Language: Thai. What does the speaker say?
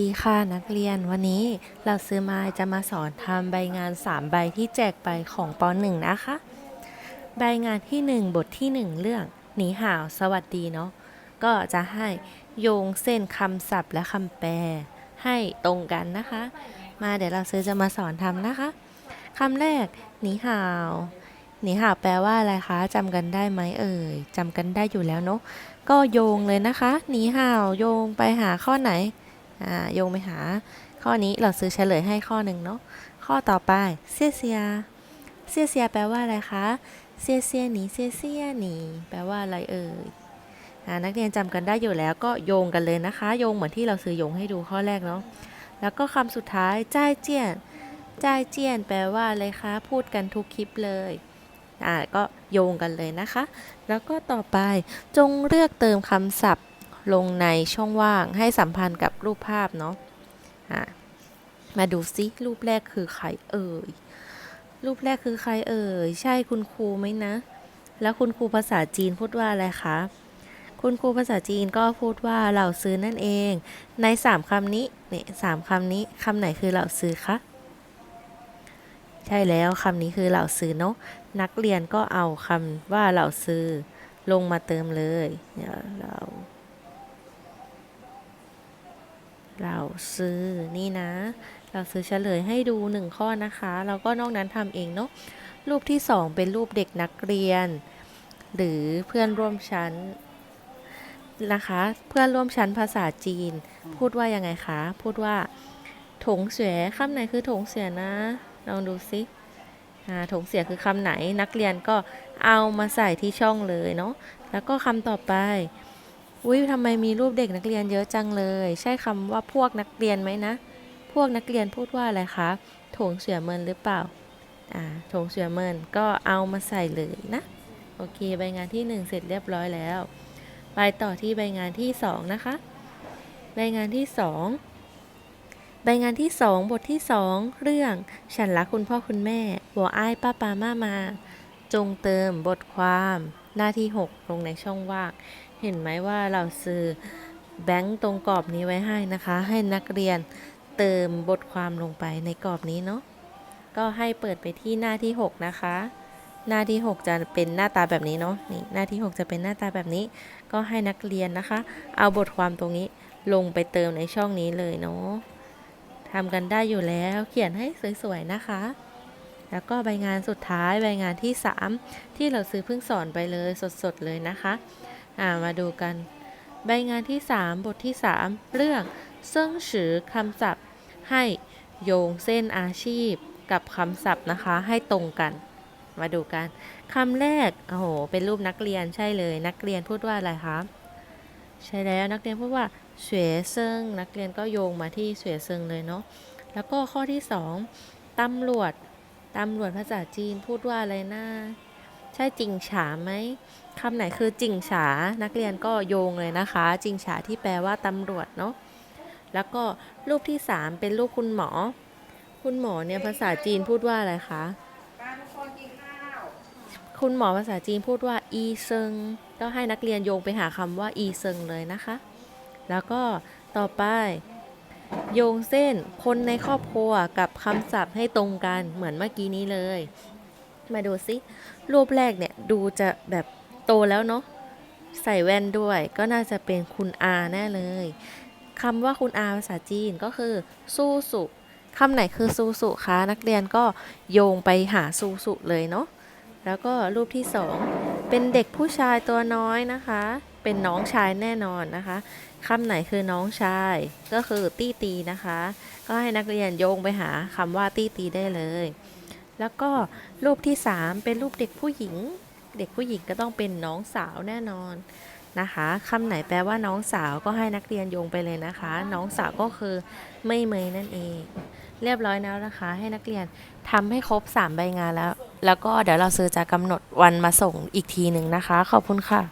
ดีค่ะนักเรียนวันนี้เราซื้อมาจะมาสอนทำใบงาน 3 ใบที่แจกไปของป .1 นะคะ ใบงานที่ 1 บทที่ 1 เรื่องหนีห่าวสวัสดีเนาะก็จะให้โยงเส้นคำศัพท์และคำแปลให้ตรงกันนะคะ มาเดี๋ยวเราซื้อจะมาสอนทำนะคะคำแรกหนีห่าวหนีห่าวแปลว่าอะไรคะจำกันได้ไหมเอ่ยจำกันได้อยู่แล้วเนาะก็โยงเลยนะคะหนีห่าวโยงไปหาข้อไหน โยงไปหา ข้อนี้เราซื้อเฉลยให้ข้อหนึ่งเนาะ ข้อต่อไปเซียเซียเซียเซียแปลว่าอะไรคะเซียเซียหนีเซียเซียหนีแปลว่าอะไรเอ่ยนักเรียนจำกันได้อยู่แล้วก็โยงกันเลยนะคะ โยงเหมือนที่เราซื้อโยงให้ดูข้อแรกเนาะ แล้วก็คำสุดท้ายจ้ายเจียนจ้ายเจียน แปลว่าอะไรคะ พูดกันทุกคลิปเลยอ่าก็โยงกันเลยนะคะ แล้วก็ต่อไปจงเลือกเติมคำศัพท์ ลงในช่องว่างให้สัมพันธ์กับรูปภาพเนาะะมาดูซิรูปแรกคือใครเอ่ย รูปแรกคือใครเอ่ย ใช่คุณครูไหมนะ แล้วคุณครูภาษาจีนพูดว่าอะไรคะ คุณครูภาษาจีนก็พูดว่าเหล่าซื้อนั่นเอง ในสามคำนี้เนี่ยสามคำนี้คำไหนคือเหล่าซื้อคะใช่แล้วคำนี้คือเหล่าซื้อเนาะนักเรียนก็เอาคำว่าเหล่าซื้อลงมาเติมเลยเดี๋ยเรา เราซื้อนี่นะ เราซื้อเฉลยให้ดูหนึ่งข้อนะคะแล้วก็นอกนั้นทำเองเนาะรูปที่สองเป็นรูปเด็กนักเรียน หรือเพื่อนร่วมชั้นนะคะ เพื่อนร่วมชั้นภาษาจีน พูดว่ายังไงคะ พูดว่า ถงเสียคำไหนคือถงเสียนะ ลองดูซิถงเสียคือคำไหนนักเรียนก็เอามาใส่ที่ช่องเลยเนาะแล้วก็คำต่อไป อุ้ยทำไมมีรูปเด็กนักเรียนเยอะจังเลย ใช่คำว่าพวกนักเรียนไหมนะ พวกนักเรียนพูดว่าอะไรคะถงเสือเมินหรือเปล่าอ่าถงเสือเมินก็เอามาใส่เลยนะ โอเค ใบงานที่หนึ่งเสร็จเรียบร้อยแล้ว ไปต่อที่ใบงานที่สองนะคะ ใบงานที่สองใบงานที่สองบทที่สองเรื่องฉันรักคุณพ่อคุณแม่หัวอ้ายป้าปามามา จงเติมบทความหน้าที่ 6 ลงในช่องว่าง เห็นไหมว่าเราซื้อแบงค์ตรงกรอบนี้ไว้ให้นะคะ ให้นักเรียนเติมบทความลงไปในกรอบนี้เนาะก็ให้เปิดไปที่หน้าที่ 6 นะคะ หน้าที่ 6 จะเป็นหน้าตาแบบนี้เนาะนี่หน้าที่ 6 จะเป็นหน้าตาแบบนี้ ก็ให้นักเรียนนะคะ เอาบทความตรงนี้ลงไปเติมในช่องนี้เลยเนาะทำกันได้อยู่แล้วเขียนให้สวยๆนะคะ แล้วก็ใบงานสุดท้ายใบงานที่ 3 ที่เราซื้อเพิ่งสอนไปเลยสดๆเลยนะคะ อ่ามาดูกัน ใบงานที่ 3 บทที่ 3 เรื่องเซิ่งฉือคำศัพท์ ให้โยงเส้นอาชีพกับคำศัพท์นะคะให้ตรงกัน มาดูกันคำแรกโอ้โหเป็นรูปนักเรียนใช่เลย นักเรียนพูดว่าอะไรคะใช่แล้วนักเรียนพูดว่าเสวยเซิงนักเรียนก็โยงมาที่เสวยเซิงเลยเนาะแล้วก็ข้อที่ 2ตำรวจตำรวจภาษาจีนพูดว่าอะไรนะ ใช่จิงฉาไหมคำไหนคือจิงฉา นักเรียนก็โยงเลยนะคะ จิงฉาที่แปลว่าตำรวจเนาะแล้วก็รูปที่ 3 เป็นรูปคุณหมอ คุณหมอเนี่ยภาษาจีนพูดว่าอะไรคะคุณหมอภาษาจีนพูดว่าอีเซิงก็ให้นักเรียนโยงไปหาคำว่าอีเซิงเลยนะคะ แล้วก็ต่อไป โยงเส้นคนในครอบครัวกับคำศัพท์ให้ตรงกันเหมือนเมื่อกี้นี้เลย มาดูซิรูปแรกเนี่ยดูจะแบบโตแล้วเนาะใส่แว่นด้วย ก็น่าจะเป็นคุณอาแน่เลยคำว่าคุณอาภาษาจีนก็คือสู้สุคำไหนคือสู้สุคะนักเรียนก็โยงไปหาสู้สุเลยเนาะแล้วก็รูปที่สองเป็นเด็กผู้ชายตัวน้อยนะคะ เป็นน้องชายแน่นอนนะคะคำไหนคือน้องชายก็คือตี้ตีนะคะ ก็ให้นักเรียนโยงไปหาคำว่าตี้ตีได้เลย แล้วก็รูปที่ 3 เป็นรูปเด็กผู้หญิง เด็กผู้หญิงก็ต้องเป็นน้องสาวแน่นอนนะคะคำไหนแปลว่าน้องสาวก็ให้นักเรียนโยงไปเลยนะคะ น้องสาวก็คือไม่เมยนั่นเอง เรียบร้อยแล้วนะคะ ให้นักเรียนทำให้ครบ 3 ใบงานแล้ว แล้วก็เดี๋ยวเราซื้อจะกำหนดวันมาส่งอีกทีหนึ่งนะคะ ขอบคุณค่ะ